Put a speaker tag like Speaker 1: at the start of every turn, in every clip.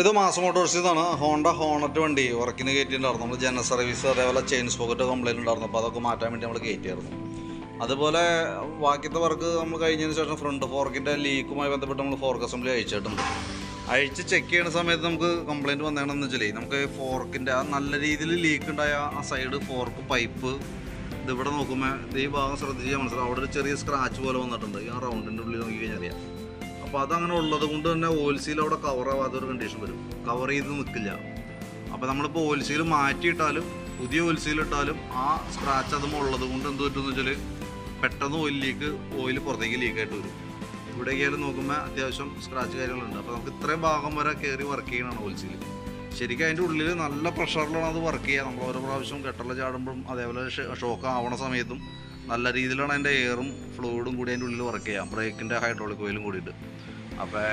Speaker 1: ഇത് മാസ് ആണ് Honda Hornet വണ്ടി വർക്കിന് കയറ്റിയിട്ടുണ്ടായിരുന്നു. നമ്മൾ ജനറൽ സർവീസ് അതേപോലെ ചെയിൻ സ്പോക്കറ്റ് കംപ്ലൈന്റ് ഉണ്ടായിരുന്നു. അപ്പോൾ അതൊക്കെ മാറ്റാൻ വേണ്ടി നമ്മൾ കയറ്റിയായിരുന്നു. അതുപോലെ ബാക്കിയത്തെ വർക്ക് നമ്മൾ കഴിഞ്ഞതിന് ശേഷം ഫ്രണ്ട് ഫോർക്കിന്റെ ലീക്കുമായി ബന്ധപ്പെട്ട് നമ്മൾ ഫോർക്ക് അസംബ്ലി അയച്ചിട്ടുണ്ട്. അഴിച്ച് ചെക്ക് ചെയ്യുന്ന സമയത്ത് നമുക്ക് കംപ്ലൈന്റ് വന്നേണമെന്ന് വെച്ചാൽ നമുക്ക് ഫോർക്കിന്റെ ആ നല്ല രീതിയിൽ ലീക്ക് ഉണ്ടായ ആ സൈഡ് ഫോർക്ക് പൈപ്പ് ഇതിവിടെ നോക്കുമ്പോൾ ഇത് ഈ ഭാഗം ശ്രദ്ധിച്ചാൽ മനസ്സിലാവും. അവിടെ ഒരു ചെറിയ സ്ക്രാച്ച് പോലെ വന്നിട്ടുണ്ട്. ഈ ആ റൗണ്ടിന്റെ ഉള്ളിൽ നോക്കി കഴിഞ്ഞാൽ അറിയാം. അപ്പോൾ അതങ്ങനെ ഉള്ളത് കൊണ്ട് തന്നെ ഓയിൽ സീൽ അവിടെ കവർ ആവാത്ത ഒരു കണ്ടീഷൻ വരും. കവർ ചെയ്ത് നിൽക്കില്ല അപ്പോൾ നമ്മളിപ്പോൾ ഓയിൽ സീൽ മാറ്റിയിട്ടാലും പുതിയ ഓയിൽ സീൽ ഇട്ടാലും ആ സ്ക്രാച്ച് അതും ഉള്ളത് കൊണ്ട് എന്ത് പറ്റുമെന്ന് വെച്ചാൽ പെട്ടെന്ന് ഓയിൽ ലീക്ക് ഓയിൽ പുറത്തേക്ക് ലീക്കായിട്ട് വരും. ഇവിടെ ആയാലും നോക്കുമ്പോൾ അത്യാവശ്യം സ്ക്രാച്ച് കാര്യങ്ങളുണ്ട്. അപ്പോൾ നമുക്ക് ഇത്രയും ഭാഗം വരെ കയറി വർക്ക് ചെയ്യണമാണ് ഓയിൽ സീൽ ശരിക്കും അതിന്റെ ഉള്ളിൽ നല്ല പ്രഷറിലാണ് അത് വർക്ക് ചെയ്യുക. നമ്മൾ ഓരോ പ്രാവശ്യം കെട്ടല ചാടുമ്പോഴും അതേപോലെ ഷോക്ക് ആവണ സമയത്തും നല്ല രീതിയിലാണ് അതിന്റെ എയറും ഫ്ലൂയിഡും കൂടി അതിന്റെ ഉള്ളിൽ വർക്ക് ചെയ്യാം. ബ്രേക്കിന്റെ ഹൈഡ്രോളിക് ഓയിലും കൂടിയിട്ട്. അപ്പോൾ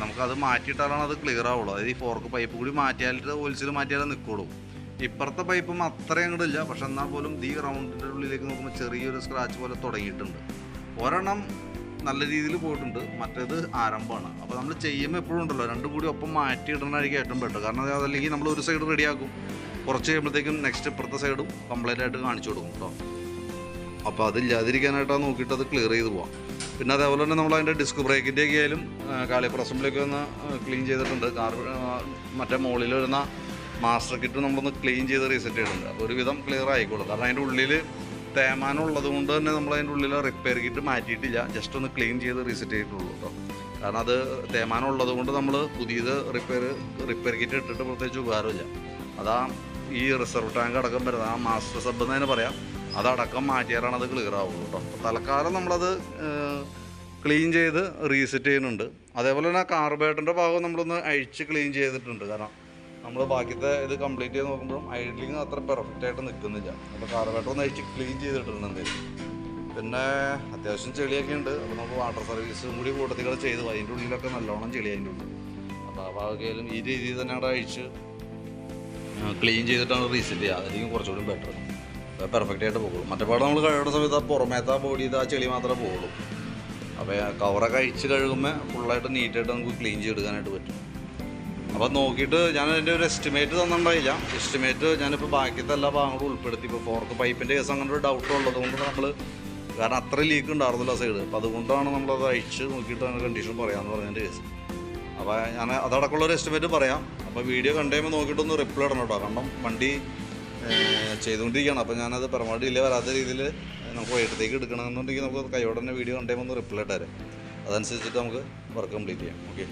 Speaker 1: നമുക്കത് മാറ്റിയിട്ടാലാണ് അത് ക്ലിയർ ആവുള്ളൂ. അതായത് ഈ ഫോർക്ക് പൈപ്പ് കൂടി മാറ്റിയാലിട്ട് ഓയിൽസിൽ മാറ്റിയാലേ നിൽക്കുള്ളൂ ഇപ്പുറത്തെ പൈപ്പും അത്രയും അങ്ങോട്ട് ഇല്ല. പക്ഷെ എന്നാൽ പോലും ഈ റൗണ്ടിന്റെ ഉള്ളിലേക്ക് നോക്കുമ്പോൾ ചെറിയൊരു സ്ക്രാച്ച് പോലെ തുടങ്ങിയിട്ടുണ്ട്. ഒരെണ്ണം നല്ല രീതിയിൽ പോയിട്ടുണ്ട്. മറ്റേത് ആരംഭമാണ്. അപ്പോൾ നമ്മൾ ചെയ്യുമ്പോൾ എപ്പോഴും ഉണ്ടല്ലോ രണ്ടും കൂടി ഒപ്പം മാറ്റി ഏറ്റവും ബെറ്റർ കാരണം അത് അതല്ലെങ്കിൽ നമ്മൾ ഒരു സൈഡ് റെഡിയാക്കും കുറച്ച് കഴിയുമ്പോഴത്തേക്കും നെക്സ്റ്റ് ഇപ്പുറത്തെ സൈഡും കംപ്ലീറ്റ് ആയിട്ട് കാണിച്ചു കൊടുക്കും കേട്ടോ അപ്പോൾ അത് അതില്ലാതിരിക്കാനായിട്ടാണ് നോക്കിയിട്ട് അത് ക്ലിയർ ചെയ്ത് പോവാം. പിന്നെ അതേപോലെ തന്നെ നമ്മൾ അതിന്റെ ഡിസ്ക് ബ്രേക്കിന്റെ ഒക്കെ ആയാലും കാളിയപ്പർ അസംബ്ലിയൊക്കെ ഒന്ന് ക്ലീൻ ചെയ്തിട്ടുണ്ട്. കാർ മറ്റേ മുകളിൽ വരുന്ന മാസ്റ്റർ കിറ്റ് നമ്മളൊന്ന് ക്ലീൻ ചെയ്ത് റീസെറ്റ് ചെയ്തിട്ടുണ്ട്. അപ്പോൾ ഒരുവിധം ക്ലിയർ ആയിക്കോളും. കാരണം അതിന്റെ ഉള്ളിൽ തേമാനുള്ളത് കൊണ്ട് തന്നെ നമ്മൾ അതിന്റെ ഉള്ളിൽ റിപ്പയർ കിറ്റ് മാറ്റിയിട്ടില്ല. ജസ്റ്റ് ഒന്ന് ക്ലീൻ ചെയ്ത് റീസെറ്റ് ചെയ്തിട്ടുള്ളൂ കേട്ടോ കാരണം അത് തേമാനുള്ളത് കൊണ്ട് നമ്മൾ പുതിയത് റിപ്പയർ റിപ്പയർ കിറ്റ് ഇട്ടിട്ട് പ്രത്യേകിച്ച് ഉപകാരമില്ല. അതാ ഈ റിസർവ് ടാങ്ക് അടക്കം വരുന്നത്. ആ മാസ്റ്റർ സബ് എന്ന് തന്നെ പറയാം. അതടക്കം മാറ്റിയാലാണ് അത് ക്ലിയർ ആവുള്ളൂ കേട്ടോ. അപ്പോൾ തൽക്കാലം നമ്മളത് ക്ലീൻ ചെയ്ത് റീസെറ്റ് ചെയ്യുന്നുണ്ട്. അതേപോലെ തന്നെ കാർബേറ്ററിന്റെ ഭാഗം നമ്മളൊന്ന് അഴിച്ച് ക്ലീൻ ചെയ്തിട്ടുണ്ട്. കാരണം നമ്മൾ ബാക്കിത്തെ ഇത് കംപ്ലീറ്റ് ചെയ്ത് നോക്കുമ്പോഴും ഐഡ്ലിങ് അത്ര പെർഫെക്റ്റ് ആയിട്ട് നിൽക്കുന്നില്ല അപ്പോൾ കാർബേറ്റർ ഒന്ന് അഴിച്ച് ക്ലീൻ ചെയ്തിട്ടുണ്ട് എന്തെങ്കിലും പിന്നെ അത്യാവശ്യം ചെളിയൊക്കെ ഉണ്ട്. അപ്പോൾ നമുക്ക് വാട്ടർ സർവീസും കൂടി കൂട്ടത്തിൽ കൂടെ ചെയ്തു. അതിന്റെ ഉള്ളിലൊക്കെ നല്ലോണം ചെളി അതിന്റെ ഉള്ളിൽ. അപ്പോൾ ആ ഭാഗമായാലും ഈ രീതിയിൽ തന്നെ അവിടെ അഴിച്ച് ക്ലീൻ ചെയ്തിട്ടാണ് റീസെറ്റ് ചെയ്യുക അതായിരിക്കും കുറച്ചുകൂടി ബെറ്റർ പെർഫെക്റ്റ് ആയിട്ട് പോകുള്ളൂ. മറ്റേ പാടം നമ്മൾ കഴുകുന്ന സമയത്ത് ആ പുറമേത്തെ ആ ബോഡി ആ ചെളി മാത്രമേ പോകുള്ളൂ. അപ്പോൾ കവറൊക്കെ അഴിച്ച് കഴുകുമ്പോൾ ഫുള്ളായിട്ട് നീറ്റായിട്ട് നമുക്ക് ക്ലീൻ ചെയ്തെടുക്കാനായിട്ട് പറ്റും. അപ്പോൾ നോക്കിയിട്ട് ഞാൻ അതിന്റെ ഒരു എസ്റ്റിമേറ്റ് തന്നിട്ടുണ്ടായില്ല. എസ്റ്റിമേറ്റ് ഞാനിപ്പോൾ ബാക്കിയത്തെ എല്ലാ ഭാഗങ്ങളും ഉൾപ്പെടുത്തി. ഇപ്പോൾ ഫോർക്ക് പൈപ്പിന്റെ കേസ് അങ്ങനെ ഒരു ഡൗട്ട് ഉള്ളത് കൊണ്ട് നമ്മൾ കാരണം അത്ര ലീക്ക് ഉണ്ടായിരുന്നില്ല സൈഡ് അപ്പോൾ അതുകൊണ്ടാണ് നമ്മളത് അഴിച്ച് നോക്കിയിട്ട് അതിന്റെ കണ്ടീഷൻ പറയാമെന്ന് പറഞ്ഞതിന്റെ കേസ് അപ്പോൾ ഞാൻ അതടക്കമുള്ള ഒരു എസ്റ്റിമേറ്റ് പറയാം. അപ്പോൾ വീഡിയോ കണ്ടുകഴിയുമ്പോൾ നോക്കിയിട്ടൊന്ന് റിപ്ലൈ ഇടണം കേട്ടോ. കാരണം വണ്ടി ചെയ്തുകൊണ്ടിരിക്കുകയാണ്. അപ്പോൾ ഞാനത് പരമാവധി ഡിലേ വരാത്ത രീതിയിൽ നമുക്ക് വൈകിട്ടത്തേക്ക് എടുക്കണമെന്നുണ്ടെങ്കിൽ നമുക്ക് കൈയോടെ തന്നെ വീഡിയോ കണ്ടേ ഒന്ന് റിപ്ലൈ ഇട്ടാരെ. അതനുസരിച്ചിട്ട് നമുക്ക് വർക്ക് കംപ്ലീറ്റ് ചെയ്യാം. ഓക്കെ